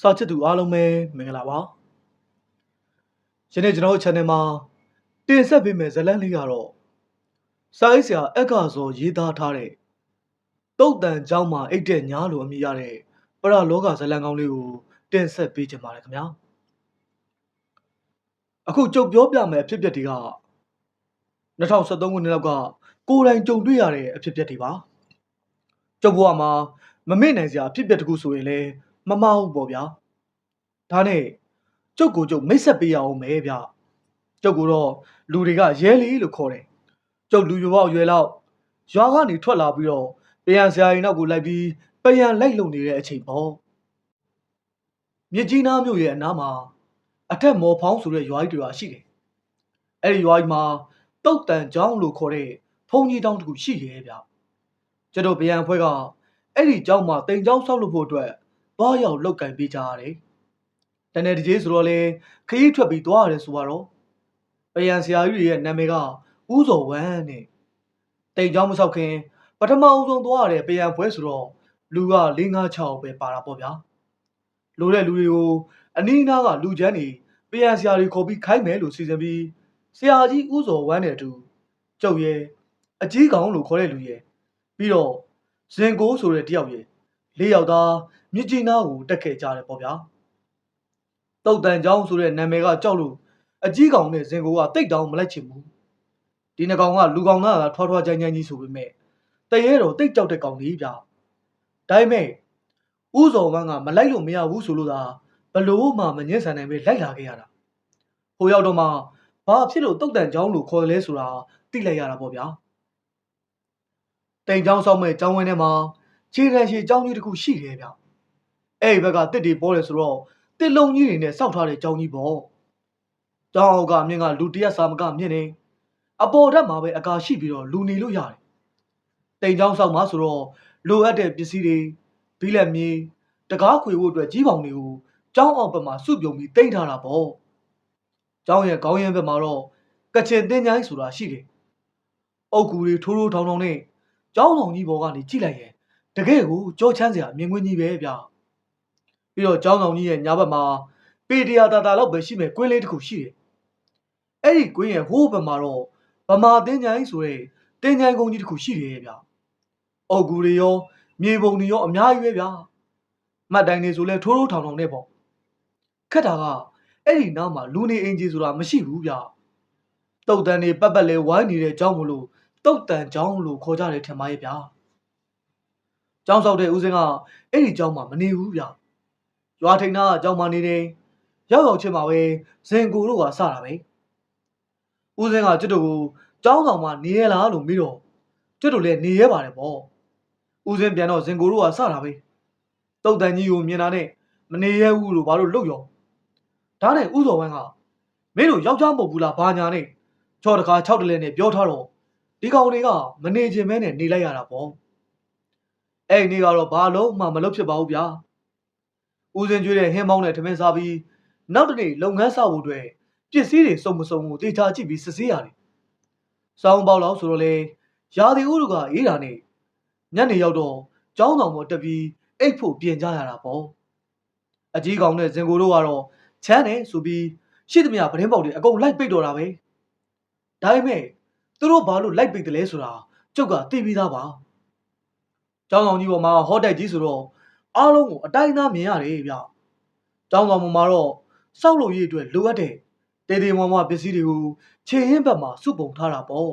စာချစ်သူအားလုံးပဲမင်္ဂလာပါယနေ့ကျွန်တော်တို့ channel မှာတင်ဆက်ပေးမယ့်ဇာတ်လမ်းလေးကတော့စာရေးဆရာအက္ခဇော်ရေးသားထားတဲ့တုတ်တန်เจ้าမှာအိတ်တဲ့ညားလိုအမည်ရတဲ့ပရလောကဇာတ်လမ်းကောင်းလေးကိုတင်ဆက်ပေးချင်ပါတယ်ခင်ဗျာအခုကြုတ်ပြောပြမယ့်အဖြစ်အပျက်တွေက2013ခုနှစ်လောက်ကကိုယ်တိုင်ကြုံတွေ့ရတဲ့အဖြစ်အပျက်တွေပါကျုပ်ဘဝမှာမမေ့နိုင်စရာအဖြစ်အပျက်တစ်ခုဆိုရင်လည်း မမဟုတ်ပေါ့ဗျာဒါနဲ့ကျုပ်ကိုကျုပ်မိတ်ဆက်ပေးရအောင်မယ်ဗျကျုပ်ကတော့လူတွေကရဲလီလို့ခေါ်တယ်ကျုပ်လူရွောက်ရွယ်လောက်ရွာကနေထွက်လာပြီးတော့ပယံဆရာကြီးနောက်ကိုလိုက်ပြီးပယံလိုက်လုံနေတဲ့အချိန်ပေါ့မြစ်ကြီးနားမြို့ရဲ့အနားမှာအထက်မော်ဖောင်းဆိုတဲ့ရွာကြီးတစ်ရွာရှိတယ်အဲ့ဒီရွာကြီးမှာတုတ်တန်ကျောင်းလို့ခေါ်တဲ့ဖုန်ကြီးတောင်းတစ်ခုရှိရဲ့ဗျကျွန်တော်ပယံအဖွဲ့ကအဲ့ဒီကျောင်းမှာတိမ်ကျောင်းဆောက်လုပ်ဖို့အတွက် သွားရောက်လောက်ကင်ပေးကြရတယ်။တနေ့တကြီးဆိုတော့လေခရီးထွက်ပြီးသွားရတယ်ဆိုတော့ပယံဆရာကြီးရဲ့နာမည်ကဦးစောဝမ်းနဲ့တိမ်ကျောင်းမဆောက်ခင်ပထမအဆုံးသွားရတဲ့ပယံပွဲဆိုတော့လူက၄၅6ပဲပါတာပေါ့ဗျာ။လိုတဲ့လူတွေကိုအနီးနားကလူချမ်းတွေပယံဆရာတွေခေါ်ပြီးခိုင်းမယ်လို့စီစဉ်ပြီးဆရာကြီးဦးစောဝမ်းနဲ့အတူကျုပ်ရဲ့အကြီးကောင်လို့ခေါ်တဲ့လူရဲ့ပြီးတော့ဇင်ကိုဆိုတဲ့တယောက်ရဲ့လေးယောက်သား မြစ်ကြီးနားကိုတက်ခဲ့ကြတယ်ပေါ့ဗျာတုတ်တန်ချောင်းဆိုတဲ့နာမည်ကကြောက်လို့အကြီးကောင်နဲ့ဇင်ကိုကတိတ်တောင်မလိုက်ချင်ဘူးဒီနှကောင်ကလူကောင်သားကထွားထွားကြိုင်းကြိုင်းကြီးဆိုပေမဲ့တရေတော့တိတ်ကြောက်တဲ့ကောင်ကြီးဗျာဒါပေမဲ့ဥဇော်ဝမ်းကမလိုက်လို့မရဘူးဆိုလို့သာဘလို့မှမငင်းဆန်နိုင်ပဲလိုက်လာခဲ့ရတာဟိုရောက်တော့မှဘာဖြစ်လို့တုတ်တန်ချောင်းလို့ခေါ်တယ်လဲဆိုတာသိလိုက်ရတာပေါ့ဗျာတိန်ချောင်းဆောက်မဲ့ကျောင်းဝင်းထဲမှာခြေရန်ရှည်ကျောင်းကြီးတစ်ခုရှိတယ်ဗျ အဲ့ဒီဘက်ကတစ်တွေပေါ်တယ်ဆိုတော့တစ်လုံးကြီးတွေနဲ့စောက်ထားတဲ့ကျောင်းကြီးပေါ့ကျောင်းအောက်ကမြင့်ကလူတရက်စာမကမြင့်နေအပေါ်ထက်မှာပဲအကာရှိပြီးတော့လူနေလို့ရတယ်တိန်ချောင်းဆောက်မှာဆိုတော့လိုအပ်တဲ့ပစ္စည်းတွေဘီလက်မြေတကားခွေဖို့အတွက်ကြီးပေါင်တွေကိုကျောင်းအောင်ဘက်မှာစုပြုံပြီးတင်ထားတာပေါ့ကျောင်းရဲ့ခေါင်းရင်းဘက်မှာတော့ကချင်တင်ချိုင်းဆိုတာရှိတယ်အုတ်ကူတွေထိုးထိုးထောင်ထောင်နဲ့ကျောင်းဆောင်ကြီးဘောကနေကြည့်လိုက်ရင်တကယ်ကိုကြောချမ်းစရာမြင်ကွင်းကြီးပဲဗျ ပြီးတော့ကျောင်းဆောင်ကြီးရဲ့ညာဘက်မှာပေတရာတာတာလောက်ပဲရှိမဲ့ကွင်းလေးတစ်ခုရှိတယ်အဲ့ဒီကွင်းရဲ့ဟိုးဘက်မှာတော့ဗမာတင်းချိုင်းဆိုတဲ့တင်းချိုင်းကုန်းကြီးတစ်ခုရှိတယ်ဗျအုတ်ကူတွေရောမြေပုံတွေရောအများကြီးပဲဗျမှတ်တိုင်တွေဆိုလဲထိုးထိုးထောင်ထောင်နဲ့ပေါ့ခက်တာကအဲ့ဒီနားမှာလူနေအင်ဂျီဆိုတာမရှိဘူးဗျတုတ်တန်တွေပတ်ပတ်လဲဝိုင်းနေတဲ့ကျောင်းမလို့တုတ်တန်ကျောင်းလို့ခေါ်ကြတယ်ထင်ပါရဲ့ဗျာကျောင်းဆောက်တဲ့ဦးစင်းကအဲ့ဒီကျောင်းမှာမနေဘူးဗျ ရွာထိန်သားကကျောင်းမှာနေတယ်ရောက်ရောက်ချင်းမှာပဲဇင်ကိုတို့ကစတာပဲဦးစင်းကကျွတ်တို့ကိုကျောင်းဆောင်မှာနေရလားလို့မေးတော့ကျွတ်တို့လည်းနေရပါတယ်ပေါ့ဦးစင်းပြန်တော့ဇင်ကိုတို့ကစတာပဲတုတ်တန်ကြီးကိုမြင်တာနဲ့မနေရဘူးလို့ဘာလို့လုတ်ရောဒါနဲ့ဥစော်ဝမ်းကမင်းတို့ယောက်ျားမဟုတ်ဘူးလားဘာညာနဲ့ချော်တကာ6တလဲနဲ့ပြောထားတော့ဒီကောင်တွေကမနေခြင်းမဲနဲ့နေလိုက်ရတာပေါ့အဲ့ဒီနေ့ကတော့ဘာလို့မှမလုပ်ဖြစ်ပါဘူးဗျာ ဦးစင်ကျွေးတဲ့ဟင်းမောင်းနဲ့ထမင်းစားပြီးနောက်တနေ့လုပ်ငန်းစဖို့အတွက်ပစ္စည်းတွေစုံမစုံကိုတေချာကြည့်ပြီးစစ်ဆေးရတယ်စောင်းပေါက်လောက်ဆိုတော့လေရာသီဥတုကအေးတာနဲ့ညနေရောက်တော့ကျောင်းတော်ပေါ်တက်ပြီးအိတ်ဖို့ပြင်ကြရတာပေါ့အကြီးကောင်နဲ့ဇင်ကိုတို့ကတော့ချမ်းတယ်ဆိုပြီးရှိသမျှပတင်းပေါက်တွေအကုန်လိုက်ပိတ်တော်တာပဲဒါပေမဲ့သူတို့ဘာလို့လိုက်ပိတ်တယ်လဲဆိုတာကျုပ်ကသိပြီးသားပါ။ကျောင်းဆောင်ကြီးပေါ်မှာဟော့တက်ကြီးဆိုတော့ အားလုံးကိုအတိုင်းသားမြင်ရတယ်ဗျ။ကျောင်းဆောင်ပေါ်မှာတော့စောက်လို့ရေးအတွက်လိုအပ်တဲ့တေးသေးမွားမွားပစ္စည်းတွေကိုခြေရင်းဘက်မှာစုပုံထားတာပေါ့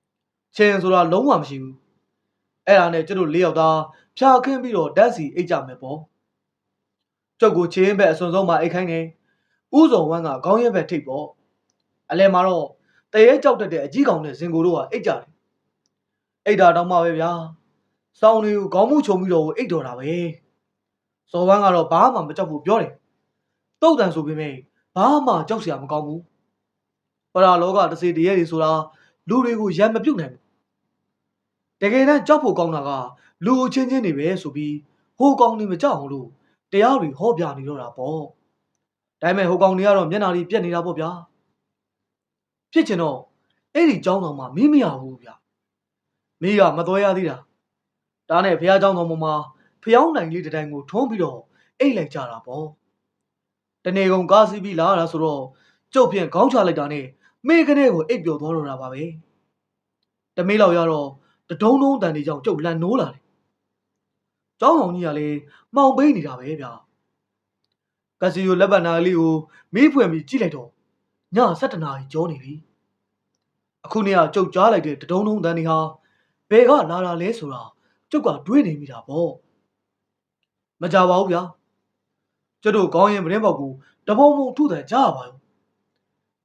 ။ခြေရင်းဆိုတာလုံးဝမရှိဘူး။အဲ့ဒါနဲ့ကျတို့လေးယောက်သားဖြာခင်းပြီးတော့ဓာတ်စီအိတ်ကြမယ်ပေါ့။ကျုပ်ကိုခြေရင်းဘက်အစွန်ဆုံးမှာအိတ်ခိုင်းနေ။ဥဇုံဝမ်းကခေါင်းရဲဘက်ထိပ်ပေါ့။အလဲမှာတော့တရေကြောက်တတ်တဲ့အကြီးကောင်နဲ့ဇင်ကိုတို့ကအိတ်ကြတယ်အိတ်တာတောင်းမှပဲဗျာစောင်းလေးကိုခေါင်းမှုချုံပြီးတော့အိတ်တော်တာပဲ စော်ဝမ်းကတော့ဘာမှမကြောက်ဘူးပြောတယ်တုတ်တန်ဆိုပေမဲ့ဘာမှကြောက်စရာမကောင်းဘူးပရာလောကတစေတရေတွေဆိုတာလူတွေကိုရံမပြုတ်နိုင်ဘူးတကယ်တမ်းကြောက်ဖို့ကောင်းတာကလူချင်းချင်းတွေပဲဆိုပြီးဟိုကောင်တွေမကြောက်အောင်လို့တရားတွေဟောပြနေတော့တာပေါ့ဒါပေမဲ့ဟိုကောင်တွေကတော့မျက်နာတွေပြက်နေတာပေါ့ဗျာဖြစ်ချင်တော့အဲ့ဒီเจ้าတော်မှာမင်းမရဘူးဗျမိကမတော်ရသေးတာဒါနဲ့ဖះเจ้าတော်မှာ ဖျောင်းနိုင်လေးတတိုင်းကိုထုံးပြီးတော့အိတ်လိုက်ကြတာပေါ့တနေကုန်ကားစီးပြီးလာရတာဆိုတော့ကျုပ်ဖြင့်ခေါင်းချလိုက်တာနဲ့မိကနေကိုအိပ်ပျော်သွားတော့တာပါပဲတမေးလောက်ရတော့တဒုံဒုံတန်တွေကြောင့်ကျုပ်လန်နိုးလာတယ်ကျောင်းဆောင်ကြီးကလည်းမှောင်ပိန်းနေတာပဲဗျာကစီယိုလက်ပတ်နာလေးကိုမေးဖွင့်ပြီးကြည့်လိုက်တော့ည7နာရီကျော်နေပြီအခုနေ့ကကျုပ်ကြားလိုက်တဲ့တဒုံဒုံတန်တွေဟာဘယ်ကလာတာလဲဆိုတာကျုပ်ကတွေးနေမိတာပေါ့ မကြပါဘူးဗျာကျုပ်တို့ကောင်းရင်ပရင်းပေါက်ကိုတဘုံဘုံထုတယ်ကြားရပါဘူး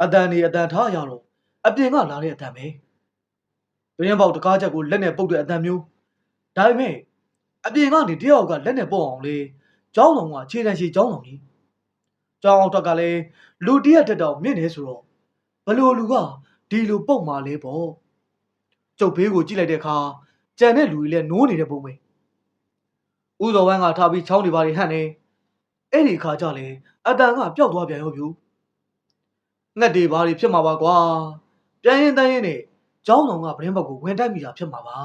အတန်နေအတန်ထားရတော့အပြင်ကလာတဲ့အတန်ပဲပရင်းပေါက်တကားချက်ကိုလက်နဲ့ပုတ်တဲ့အတန်မျိုးဒါပေမဲ့အပြင်ကနေတယောက်ကလက်နဲ့ပုတ်အောင်လေကျောင်းတော်ကခြေတန်းရှိကျောင်းတော်ကြီးကျောင်းအောင်ထွက်ကလည်းလူတရက်တက်တော့မြင့်နေဆိုတော့ဘလို့လူကဒီလိုပုတ်มาလဲပေါ့ကျုပ်ဘေးကိုကြည့်လိုက်တဲ့အခါကြံတဲ့လူကြီးလည်းနိုးနေတဲ့ပုံပဲ ဥဇော်ဝမ်းကထားပြီးချောင်းတွေပါတွေဟန့်နေအဲ့ဒီအခါကျလေအတန်ကပျောက်သွားပြန်ရောဗျူငှက်တွေပါတွေဖြစ်မှာပါကွာပြန်ရင်တန်းရင်နဲ့ကျောင်းတော်ကဗရင်ဘက်ကိုဝင်တိုက်မိတာဖြစ်မှာပါ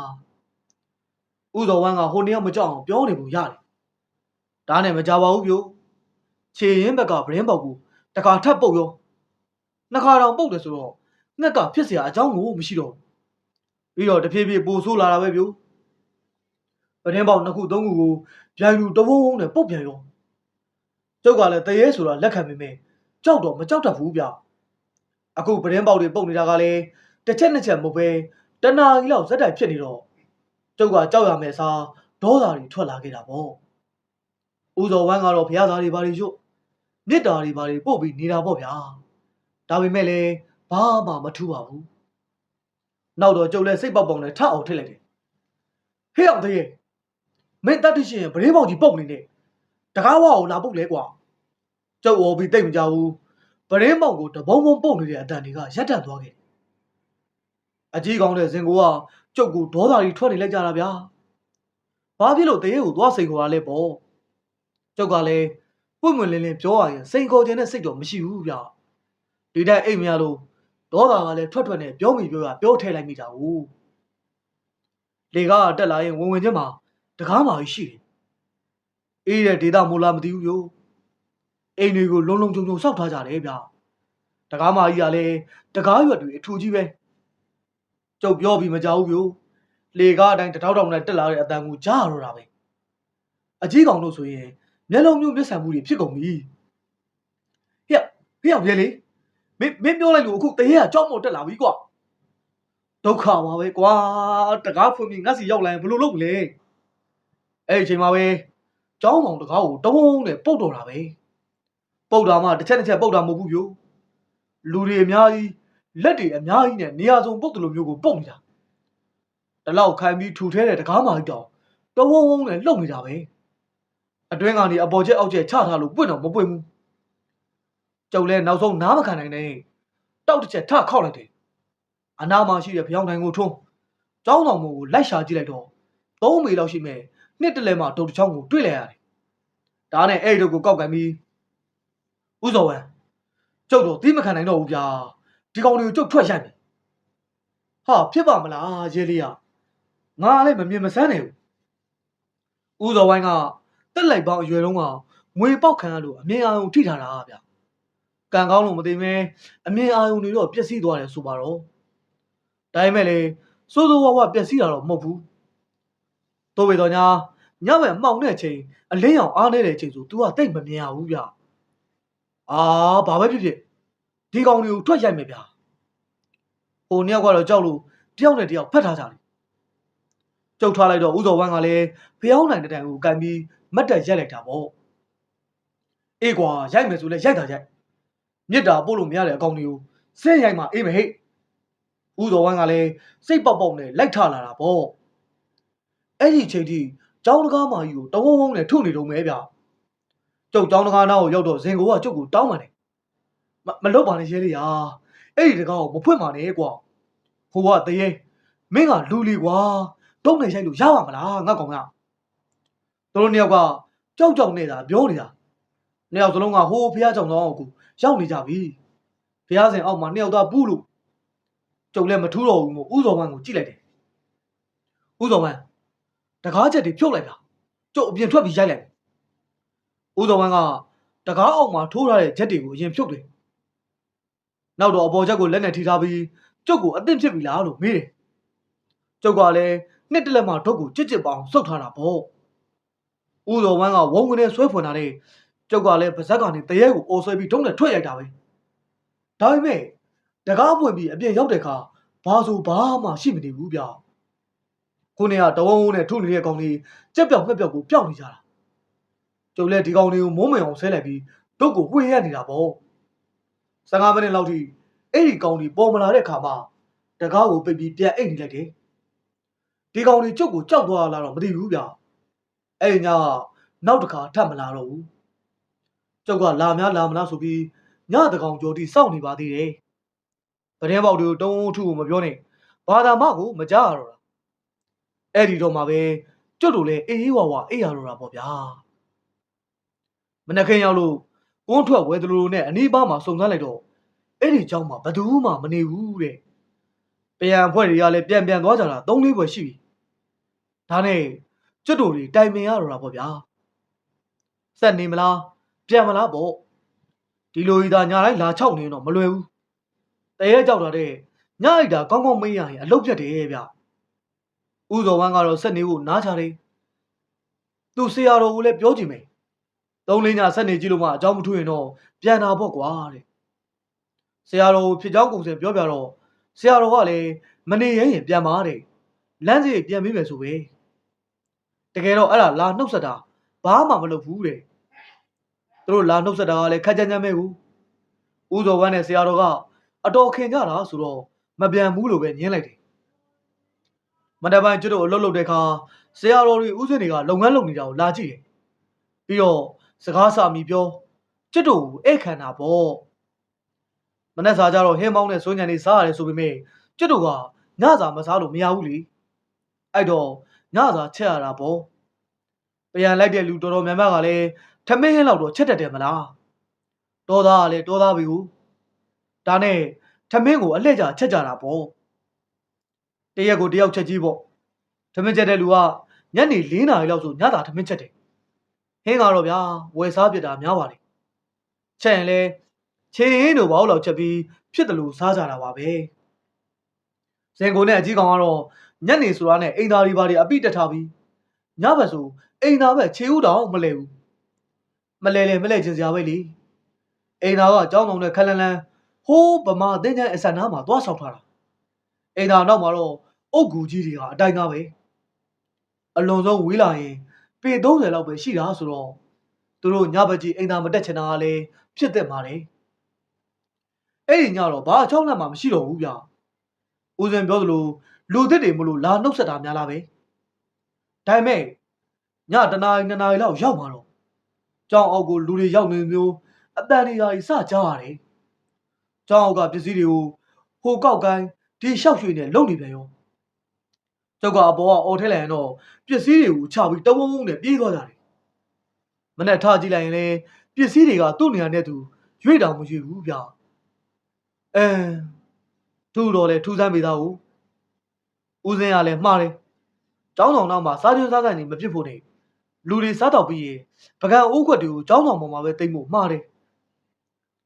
ဥဇော်ဝမ်းကဟိုနှစ်ယောက်မကြောက်အောင်ပြောနေပုံရတယ်ဒါနဲ့မကြပါဘူးဗျူခြေရင်ဘက်ကဗရင်ဘက်ကိုတခါထပ်ပုတ်ရောနှစ်ခါတောင်ပုတ်တယ်ဆိုတော့ငှက်ကဖြစ်เสียအကြောင်းကိုမရှိတော့ဘူးပြီးတော့တဖြည်းဖြည်းပိုဆိုးလာတာပဲဗျူ ဗရင်ပေါက်နှစ်ခုသုံးခုကိုဗျိုင်လူတဝုံဝုံနဲ့ပုတ်ပြန်ရောကျုပ်ကလည်းတရေဆိုတာလက်ခံမိမယ်ကြောက်တော့မကြောက်တတ်ဘူးဗျအခုဗရင်ပေါက်တွေပုတ်နေတာကလည်းတစ်ချက်နှစ်ချက်မဟုတ်ပဲတနာကြီးလောက်ဇက်တိုက်ဖြစ်နေတော့ကျုပ်ကကြောက်ရမယ်စားဒေါသတွေထွက်လာခဲ့တာပေါ့ဦးစော်ဝမ်းကတော့ဘုရားသားတွေဘာတွေရွတ်မြစ်တာတွေဘာတွေပို့ပြီးနေတာပေါ့ဗျာဒါပေမဲ့လည်းဘာမှမထူပါဘူးနောက်တော့ကျုပ်လည်းစိတ်ပေါက်ပေါက်နဲ့ထအောင်ထစ်လိုက်တယ်ဟေ့အောင်တရေ မင်းတတ်တရှိရင်ဗရင်ပေါက်ကြီးပုတ်နေတယ်တကားဝါကိုလာပုတ်လဲကွာကျုပ်အော်ပြီးတိတ်မကြဘူးဗရင်ပေါက်ကိုတဘုံဘုံပုတ်နေတဲ့အတန်တွေကရက်တန့်သွားခဲ့တယ်အကြီးကောင်းတဲ့ဇင်ကိုကကျုပ်ကိုဒေါသကြီးထွက်နေလိုက်ကြတာဗျာဘာဖြစ်လို့တရေကိုသွားစိန်ခေါ်ရလဲပေါ့ကျုပ်ကလည်းပွင့်ပွင့်လင်းလင်းပြောရရင်စိန်ခေါ်ခြင်းနဲ့စိတ်တော့မရှိဘူးဗျာဒီတိုင်းအိမ်မရလို့ဒေါသကလည်းထွက်ထွက်နဲ့ပြောမိပြောရပြောထည့်လိုက်မိတာဟုတ်လေကတက်လာရင်ဝင်ဝင်ချင်းမှာ တကားမာကြီးရှိတယ်အေးတဲ့ဒေတာမိုးလားမသိဘူးယောအိမ်တွေကိုလုံးလုံးချုံချုံစောက်ထားကြတယ်ဗျာတကားမာကြီးကလည်းတကားရွက်တွေအထူကြီးပဲကျုပ်ပြောပြီးမကြောက်ဘူးယောလေကားအတိုင်းတထောက်ထောင်နဲ့တက်လာတဲ့အတန်ကိုကြားရတော့တာပဲအကြီးကောင်တို့ဆိုရင်မျက်လုံးမျိုးမျက်စံမှုတွေဖြစ်ကုန်ပြီဟေ့ဟေ့အောင်ရဲလေမင်းမင်းပြောလိုက်လို့အခုတရေကကြောက်မို့တက်လာပြီကွာဒုက္ခပါပဲကွာတကားဖွင့်ပြီးငါစီရောက်လာရင်ဘယ်လိုလုပ်မလဲ အဲ့ဒီအချိန်မှာပဲကျောင်းမောင်တကားကိုတုံးနဲ့ပုတ်တော်တာပဲပုတ်တာမှတစ်ချက်တစ်ချက်ပုတ်တာမဟုတ်ဘူးပြိုလူတွေအများကြီးလက်တွေအများကြီးနဲ့နေရာစုံပုတ်တယ်လို့မျိုးကိုပုတ်နေတာတလောက်ခိုင်ပြီးထူထဲတဲ့တကားမာကြီးတောင်တုံးနဲ့လှုပ်နေတာပဲအတွင်းကနေအပေါ်ချက်အောက်ချက်ချထားလို့ပွင့်တော့မပွင့်ဘူးကျုပ်လည်းနောက်ဆုံးနားမခံနိုင်နဲ့တောက်တစ်ချက်ထခောက်လိုက်တယ်အနာမှာရှိတဲ့ဖျောင်းတိုင်ကိုထုံးကျောင်းဆောင်မကိုလိုက်ရှာကြည့်လိုက်တော့သုံးမေလောက်ရှိမဲ့ နှစ်တလဲမှတုတ်တစ်ချောင်းကိုတွေ့လိုက်ရတယ်ဒါနဲ့အဲ့ဒီတို့ကိုကောက်ကန်ပြီးဥဇော်ဝမ်းကျုပ်တော့သီးမခံနိုင်တော့ဘူးဗျာဒီကောင်တွေကိုကျုပ်ထွက်ရိုက်မယ်ဟာဖြစ်ပါမလားရဲလေးကငါလည်းမမြင်မဆန်းနေဘူးဥဇော်ဝမ်းကတက်လိုက်ပေါင်းအရွယ်လုံးကငွေပေါက်ခံရလို့အမြင်အာရုံထိထားတာဗျကံကောင်းလို့မသိမဲအမြင်အာရုံတွေတော့ပျက်စီးသွားတယ်ဆိုပါတော့ဒါပေမဲ့လေစိုးစိုးဝါးဝါပျက်စီးတာတော့မဟုတ်ဘူး တိုးပေတော့ညာညဘက်မှောင်တဲ့ချိန်အလင်းရောင်အားနေတဲ့ချိန်ဆို तू ကတိတ်မမြင်ရဘူးဗျအာဘာပဲဖြစ်ဖြစ်ဒီကောင်တွေကိုထွက်ရိုက်မယ်ဗျဟိုနှစ်ယောက်ကတော့ကြောက်လို့တယောက်နဲ့တယောက်ဖတ်ထားကြတယ်ကျုပ်ထားလိုက်တော့ဥဇော်ဝမ်းကလည်းဖျောင်းနိုင်တဲ့တိုင်ကိုကန်ပြီးမတ်တက်ရက်လိုက်တာပေါ့အေးကွာရိုက်မယ်ဆိုလဲရိုက်တာရိုက်မြစ်တာပို့လို့မရတဲ့အကောင်တွေကိုစဲရိုက်မှအေးမဟိတ်ဥဇော်ဝမ်းကလည်းစိတ်ပေါက်ပေါက်နဲ့လိုက်ထလာတာပေါ့ အဲ့ဒီချိန်ထိကျောင်းတကားမာကြီးကိုတဝုံဝုံနဲ့ထုနေတော့မဲဗျကျုပ်ကျောင်းတကားနားကိုရောက်တော့ဇင်ကိုကကျုပ်ကိုတောင်းပန်တယ်မမလုပ်ပါနဲ့ရဲလေးဟာအဲ့ဒီတကားကိုမဖွင့်ပါနဲ့ကွာဟိုကတရေမင်းကလူလီကွာတုံးနေရိုက်လို့ရပါမလားငါကောင်ကသူတို့နှစ်ယောက်ကကြောက်ကြောက်နေတာပြောနေတာနှစ်ယောက်စလုံးကဟိုးဖះကြောင်တော့ကိုရောက်နေကြပြီဖះစင်အောက်မှာနှစ်ယောက်သားပူးလို့ကျုပ်လည်းမထူးတော့ဘူးမို့ဥဇော်ဝမ်းကိုကြည့်လိုက်တယ်ဥဇော်ဝမ်း တကားချက်တွေဖြုတ်လိုက်တာကျုပ်အပြင်ထွက်ပြီးရိုက်လိုက်ဥဇော်ဝမ်းကတကားအောက်မှာထိုးထားတဲ့ဂျက်တွေကိုအရင်ဖြုတ်တယ်နောက်တော့အပေါ်ချက်ကိုလက်နဲ့ထိထားပြီးကျုပ်ကိုအသင့်ဖြစ်ပြီလားလို့မေးတယ်ကျုပ်ကလည်းနှစ်တစ်လက်မှထုတ်ကိုကြစ်ကြစ်ပေါအောင်စုပ်ထားတာပေါ့ဦးတော်ဝမ်းကဝုန်းကနေဆွဲဖွင့်လာတဲ့ကျုပ်ကလည်းပါဇက်ကနေတရဲကိုအော်ဆွဲပြီးဒုံးနဲ့ထွက်ရိုက်တာပဲဒါပေမဲ့တကားပွင့်ပြီးအပြင်ရောက်တဲ့အခါဘာဆိုဘာမှရှိမနေဘူးဗျ ခုနေကတဝုံဝုံနဲ့ထုနေတဲ့ကောင်လေးကြက်ပြောက်ငှက်ပြောက်ကိုပျောက်နေကြတာကျုပ်လည်းဒီကောင်လေးကိုမိုးမင်အောင်ဆဲလိုက်ပြီးဒုတ်ကိုဝှေ့ရနေတာပေါ့15မိနစ်လောက်ထိအဲ့ဒီကောင်လေးပေါ်မလာတဲ့ခါမှာတကားကိုပိတ်ပြီးပြန်အိတ်နေလိုက်တယ်ဒီကောင်လေးကျုပ်ကိုကြောက်သွားလာတော့မသိဘူးဗျအဲ့ညကနောက်တစ်ခါထပ်မလာတော့ဘူးကျုပ်ကလာများလာမလားဆိုပြီးညတကောင်ကျော်တိစောင့်နေပါသေးတယ်ပတင်းပေါက်တွေကိုတုံးထုကိုမပြောနဲ့ဘာသာမကိုမကြားရတော့တာ အဲ့ဒီတော့မှပဲကျွတ်တို့လည်းအေးအေးဝါဝါအေးရတော့တာပေါ့ဗျာမနက်ခင်းရောက်လို့ကုန်းထွက်ဝဲသလိုလိုနဲ့အနီးပါးမှာစုံစမ်းလိုက်တော့အဲ့ဒီเจ้าမှာဘယ်သူမှမနေဘူးတဲ့ပြန်ဖွဲ့တွေကလည်းပြန်ပြန်သွားကြတာ၃လေးပွဲရှိပြီဒါနဲ့ကျွတ်တို့တွေတိုင်ပင်ရတော့တာပေါ့ဗျာဆက်နေမလားပြန်မလားပေါ့ဒီလိုဤသာညာတိုင်းလာချောက်နေတော့မလွယ်ဘူးတရေကြောက်တာတဲ့ညအိုက်တာကောင်းကောင်းမေးရရင်အလုတ်ပြတ်တယ်ဗျ ။ဥဇော်ဝမ်းကတော့ဆက်နေဖို့နားချတယ်။သူ့ဆရာတော်ကိုလည်းပြောကြည့်မယ်။သုံးလင်းညဆက်နေကြည့်လို့မှအကြောင်းမထူးရင်တော့ပြန်တာပေါ့ကွာတဲ့။ဆရာတော်ကိုဖြစ်ကြောင်းကုံစင်ပြောပြတော့ဆရာတော်ကလည်းမနေရင်ရင်ပြန်ပါတဲ့။လမ်းစီပြန်ပြီးမယ်ဆိုပဲ။တကယ်တော့အဲ့ဒါလာနှုတ်ဆက်တာဘာမှမလုပ်ဘူးတဲ့။သူတို့လာနှုတ်ဆက်တာကလည်းခက်ကြမ်းကြမ်းပဲဘူး။ဥဇော်ဝမ်းနဲ့ဆရာတော်ကအတော်ခင်ကြတာဆိုတော့မပြန်ဘူးလို့ပဲညင်းလိုက်တယ် မန္တပိုင်းကျွတ်တို့အလုပ်လုပ်တဲ့အခါဆရာတော်တွေဥစဉ်တွေကလုပ်ငန်းလုပ်နေတာကိုလာကြည့်တယ်ပြီးတော့စကားစာမိပြောကျွတ်တို့ဧခန္ဓာပေါ့မနေ့စာကြတော့ဟင်းမောင်းနဲ့စိုးညံနေစားရတယ်ဆိုပေမဲ့ကျွတ်တို့ကညစာမစားလို့မရဘူးလေအဲ့တော့ညစာချက်ရတာပေါ့ပြန်လိုက်တဲ့လူတော်တော်များများကလည်းထမင်းဟင်းလောက်တော့ချက်တတ်တယ်မလားတော်သားကလည်းတော်သားပြီကိုဒါနဲ့ထမင်းကိုအလှည့်ကြချက်ကြတာပေါ့ တရက်ကိုတယောက်ချက်ကြီးပေါ့ထမင်းချက်တဲ့လူကညနေ၄နာရီလောက်ဆိုညသာထမင်းချက်တယ်ဟင်းကတော့ဗျာဝယ်စားပြစ်တာများပါလေချက်ရင်လဲချင်းဟင်းတို့ဘာလို့လောက်ချက်ပြီးဖြစ်တယ်လို့စားကြတာပါပဲဇင်ကိုနဲ့အကြီးကောင်ကတော့ညနေဆိုတာနဲ့အိမ်သားတွေဘာတွေအပိတက်ထားပြီးညဘက်ဆိုအိမ်သားပဲခြေဦးတောင်မလဲဘူးမလဲလဲမလဲချင်စရာပဲလေအိမ်သားကအကြောင်းဆောင်တဲ့ခက်လန်းလန်းဟိုးဗမာတင်းကျန်းအစံနားမှာသွားဆောင်ထားတာ အိမ်သားနောက်မှာတော့အုတ်ဂူကြီးတွေကအတိုင်းသားပဲအလွန်ဆုံးဝေးလာရင်ပေ30လောက်ပဲရှိတာဆိုတော့သူတို့ညဘက်ကြီးအိမ်သားမတက်ချင်တာကလည်းဖြစ်သက်ပါလေအဲ့ဒီညတော့ဘာအချောင်းလက်မှမရှိတော့ဘူးဗျဦးစင်ပြောသလိုလူသစ်တွေမလို့လာနှုတ်ဆက်တာများလားပဲဒါပေမဲ့ညတနာရီနှစ်နာရီလောက်ရောက်มาတော့ကြောင်းအောက်ကိုလူတွေရောက်နေမျိုးအတန်တွေရာကြီးစကြားရတယ်ကြောင်းအောက်ကပစ္စည်းတွေကိုဟိုကောက်ကိုင်း ဒီလျှောက်ရွှေနဲ့လုံနေပြန်ရောကျောက်ကအပေါ်ကအော်ထဲလိုက်ရင်တော့ပစ္စည်းတွေကိုချပြီးတဝုံဝုံနဲ့ပြေးသွားကြတယ်မနဲ့ထားကြည့်လိုက်ရင်လည်းပစ္စည်းတွေကသူ့နေရာနဲ့သူရွေ့တောင်မရွေ့ဘူးဗျအဲထူတော့လေထူဆန်းပေသားကိုဦးစင်းကလည်းမှားတယ်ကျောင်းဆောင်နောက်မှာစားကြိုးစားကန်နေမဖြစ်ဖို့နေလူတွေစားတော့ပြီးရင်ပကံအိုးခွက်တွေကိုကျောင်းဆောင်ပေါ်မှာပဲတိတ်ဖို့မှားတယ်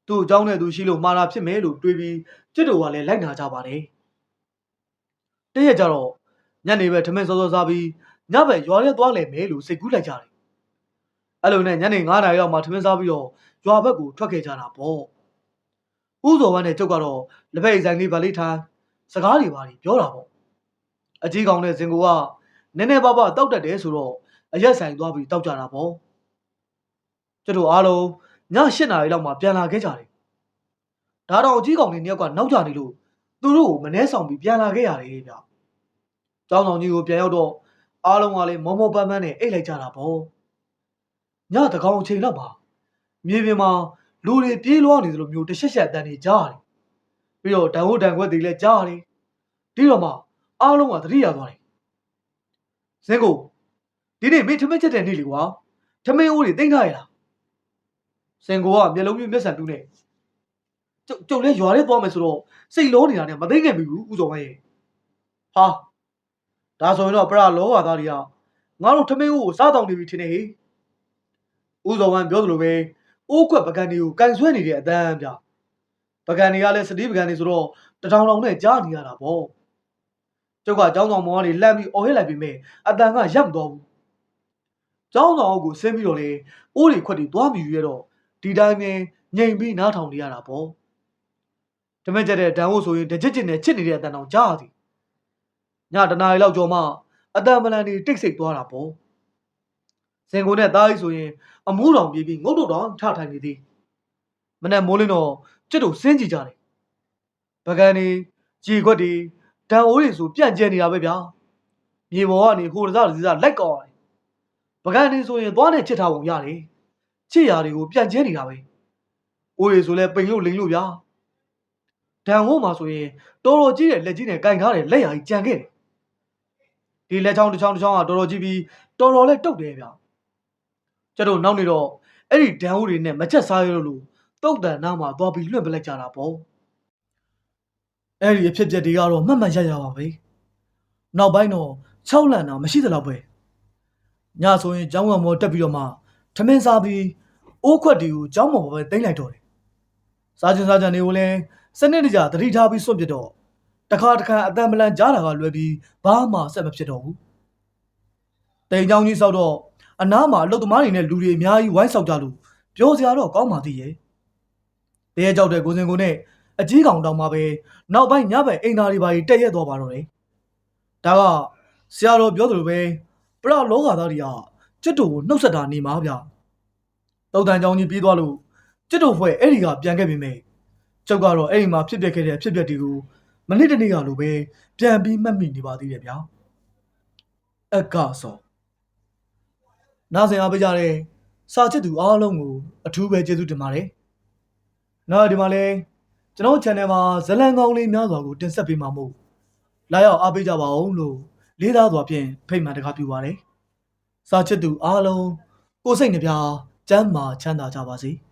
သူ့အကြောင်းနဲ့သူရှိလို့မှားတာဖြစ်မယ်လို့တွေးပြီးကျွတ်တော်ကလည်းလိုက်နာကြပါတယ် တရက်ကြတော့ညနေပဲထမင်းစောစောစားပြီးညဘက်ရွာထဲသွားလဲမယ်လို့စိတ်ကူးလိုက်ကြတယ်အဲ့လိုနဲ့ညနေ9နာရီလောက်မှထမင်းစားပြီးတော့ရွာဘက်ကိုထွက်ခဲ့ကြတာပေါ့ဥဇော်ဝမ်းနဲ့ကျုပ်ကတော့လက်ဖက်အိမ်ဆိုင်လေးဗလေးထိုင်စကားတွေပါပြောတာပေါ့အကြီးကောင်နဲ့ဇင်ကိုကနည်းနည်းပါးပါးတောက်တတ်တယ်ဆိုတော့အရက်ဆိုင်သွားပြီးတောက်ကြတာပေါ့ကျတို့အားလုံးည8နာရီလောက်မှပြန်လာခဲ့ကြတယ်ဒါတော့အကြီးကောင်တွေနှစ်ယောက်ကနောက်ကျနေလို့ သူတို့ကိုမနှဲဆောင်ပြီးပြန်လာခဲ့ရတယ်ဗျ။ကျောင်းဆောင်ကြီးကိုပြန်ရောက်တော့အားလုံးကလည်းမောမောပန်းပန်းနဲ့အိတ်လိုက်ကြတာပေါ့။ညတကောင်အချိန်လောက်ပါမြေပြင်မှာလူတွေပြေးလွှားနေသလိုမျိုးတရှက်ရှက်တန်းနေကြားရတယ်။ပြီးတော့ဒံဝတ်ဒံခွက်တွေလည်းကြားရတယ်။ပြီးတော့မှအားလုံးကသတိရသွားတယ်။ဇင်းကိုဒီနေ့မင်းထမင်းချက်တဲ့နေ့လေကွာ။ထမင်းအိုးတွေတင်ထားရလား။ဇင်ကိုကမျက်လုံးမျိုးမျက်စံတူးနေ ကျုပ်ကျုပ်လည်းရွာထဲသွားမယ်ဆိုတော့စိတ်လောနေတာနဲ့မသိငယ်ပြီဘူးဥစော်မရဲ့ဟာဒါဆိုရင်တော့ပရလောဟာသားတွေကငါတို့ထမင်းဦးကိုစားတောင်းနေပြီထင်နေဟေ့ဥစော်ဝမ်းပြောသလိုပဲအိုးခွက်ပကံတွေကိုကန်ဆွဲနေတဲ့အတန်းဗျပကံတွေကလည်းစတိပကံတွေဆိုတော့တထောင်ထောင်နဲ့ကြားနေရတာပေါ့ကျုပ်ကကျောင်းဆောင်မောင်ကနေလှမ်းပြီးအော်ဟစ်လိုက်ပြီးမြဲအတန်ကရပ်မသွားဘူးကျောင်းဆောင်အုပ်ကိုဆင်းပြီးတော့လေအိုးတွေခွက်တွေသွားမြည်ရတော့ဒီတိုင်းပဲငြိမ်ပြီးနားထောင်နေရတာပေါ့ တမက်ကြတဲ့ဒန်ဟုတ်ဆိုရင်တကြစ်ကြစ်နဲ့ချစ်နေတဲ့အတန်တောင်ကြားသည်ညတနားရီလောက်ကျော်မှအတန်မလန်တွေတိတ်ဆိတ်သွားတာပေါ့စင်ကိုနဲ့သားကြီးဆိုရင်အမိုးတော်ပြေးပြီးငုတ်တုတ်တော်ထထိုင်နေသည်မနဲ့မိုးလင်းတော့ကျွတ်တို့စင်းကြည့်ကြတယ်ပကံနေကြေခွက်တွေဒံအိုးတွေဆိုပြန့်ကျဲနေတာပဲဗျာမြေပေါ်ကနေဟိုတစားတစားလိုက်ကောက်ရတယ်ပကံနေဆိုရင်သွားနဲ့ချစ်ထားပုံရတယ်ချစ်ရာတွေကိုပြန့်ကျဲနေတာပဲအိုးတွေဆိုလဲပိန်လို့လိန်လို့ဗျာ ဒံဟိုးမှာဆိုရင်တော်တော်ကြီးတဲ့လက်ကြီးနဲ့ကင်ထားတဲ့လက်ရာကြီးကြံခဲ့တယ်ဒီလက်ချောင်းတစ်ချောင်းတစ်ချောင်းကတော်တော်ကြီးပြီးတော်တော်လဲတုတ်တယ်ဗျာကျတော့နောက်နေတော့အဲ့ဒီဒန်ဟိုတွေနဲ့မချက်စားရလို့တုတ်တန်နားမှာသွားပြီးလွှင့်ပလိုက်ကြတာပေါ့အဲ့ဒီအဖြစ်အပျက်တွေကတော့မှတ်မှတ်ရရပါပဲနောက်ပိုင်းတော့6လန်တော့မရှိသလောက်ပဲညဆိုရင်ကျောင်းကမော်တက်ပြီးတော့မှထမင်းစားပြီးအိုးခွက်တွေကိုကျောင်းမော်ပဲတင်လိုက်တော့တယ်စားချင်စားချင်တွေကိုလည်း စနစ်တကျသတိထားပြီးစွန့်ပစ်တော့တခါတခါအတန်ပလန်ကြားတာကလွယ်ပြီးဘာမှဆက်မဖြစ်တော့ဘူးတိမ်ချောင်းကြီးဆောက်တော့အနားမှာအလုတ်သမားတွေနဲ့လူတွေအများကြီးဝိုင်းဆောက်ကြလို့ပြောစရာတော့ကောင်းပါသေးရဲ့။တရေကြောက်တဲ့ကိုစင်ကိုနဲ့အကြီးကောင်တောင်မှပဲနောက်ပိုင်းညဘက်အိမ်သားတွေပါကြီးတက်ရက်သွားပါတော့တယ်။ဒါကဆရာတော်ပြောသလိုပဲပရလောကသားတွေကကျွတ်တူကိုနှုတ်ဆက်တာနေမှာဗျ။တုတ်တန်ကြောင်ကြီးပြီးသွားလို့ကျွတ်တူဖွဲ့အဲ့ဒီကပြန်ခဲ့ပြီမဲ့ ကျုပ်ကတော့အဲ့ဒီမှာဖြစ်ပျက်ခဲ့တဲ့အဖြစ်ပျက်တွေကိုမနစ်တနေ့ကလိုပဲပြန်ပြီးမှတ်မိနေပါသေးတယ်ဗျာ။အကဆောနားဆင်အားပေးကြတဲ့စာချစ်သူအားလုံးကိုအထူးပဲကျေးဇူးတင်ပါတယ်။နောက်ဒီမှာလည်းကျွန်တော် channel မှာဇလံကောင်းလေးများစွာကိုတင်ဆက်ပေးမှာမို့လာရောက်အားပေးကြပါအောင်လို့လေးသားစွာဖြင့်ဖိတ်မှန်တကားပြုပါတယ်။စာချစ်သူအားလုံးကိုယ်စိတ်နှပြချမ်းမာချမ်းသာကြပါစေ။